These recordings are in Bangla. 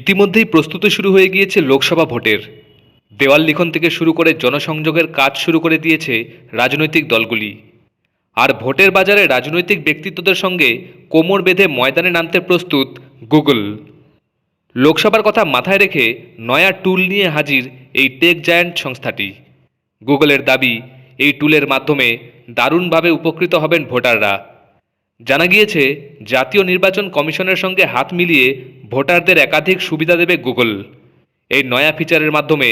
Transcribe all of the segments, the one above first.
ইতিমধ্যেই প্রস্তুতি শুরু হয়ে গিয়েছে লোকসভা ভোটের। দেওয়াল লিখন থেকে শুরু করে জনসংযোগের কাজ শুরু করে দিয়েছে রাজনৈতিক দলগুলি। আর ভোটের বাজারে রাজনৈতিক ব্যক্তিত্বদের সঙ্গে কোমর বেঁধে ময়দানে নামতে প্রস্তুত গুগল। লোকসভার কথা মাথায় রেখে নয়া টুল নিয়ে হাজির এই টেক জায়ান্ট সংস্থাটি। গুগলের দাবি, এই টুলের মাধ্যমে দারুণভাবে উপকৃত হবেন ভোটাররা। জানা গিয়েছে, জাতীয় নির্বাচন কমিশনের সঙ্গে হাত মিলিয়ে ভোটারদের একাধিক সুবিধা দেবে গুগল। এই নয়া ফিচারের মাধ্যমে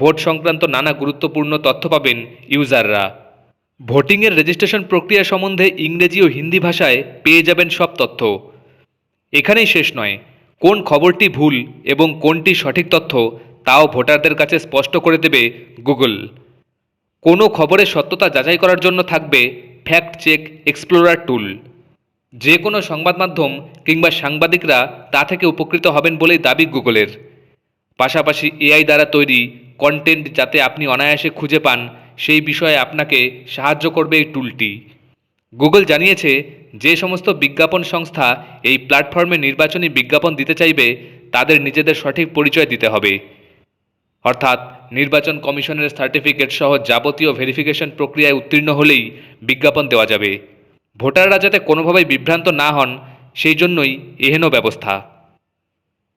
ভোট সংক্রান্ত নানা গুরুত্বপূর্ণ তথ্য পাবেন ইউজাররা। ভোটিংয়ের রেজিস্ট্রেশন প্রক্রিয়া সম্বন্ধে ইংরেজি ও হিন্দি ভাষায় পেয়ে যাবেন সব তথ্য। এখানেই শেষ নয়, কোন খবরটি ভুল এবং কোনটি সঠিক তথ্য তাও ভোটারদের কাছে স্পষ্ট করে দেবে গুগল। কোনো খবরের সত্যতা যাচাই করার জন্য থাকবে ফ্যাক্ট চেক এক্সপ্লোরার টুল। যে কোনো সংবাদ মাধ্যম কিংবা সাংবাদিকরা তা থেকে উপকৃত হবেন বলেই দাবি গুগলের। পাশাপাশি এআই দ্বারা তৈরি কন্টেন্ট যাতে আপনি অনায়াসে খুঁজে পান, সেই বিষয়ে আপনাকে সাহায্য করবে এই টুলটি গুগল জানিয়েছে, যে সমস্ত বিজ্ঞাপন সংস্থা এই প্ল্যাটফর্মে নির্বাচনী বিজ্ঞাপন দিতে চাইবে, তাদের নিজেদের সঠিক পরিচয় দিতে হবে। অর্থাৎ নির্বাচন কমিশনের সার্টিফিকেট সহ যাবতীয় ভেরিফিকেশন প্রক্রিয়ায় উত্তীর্ণ হলেই বিজ্ঞাপন দেওয়া যাবে। ভোটাররা যাতে কোনোভাবেই বিভ্রান্ত না হন সেই জন্যই এহেন ব্যবস্থা।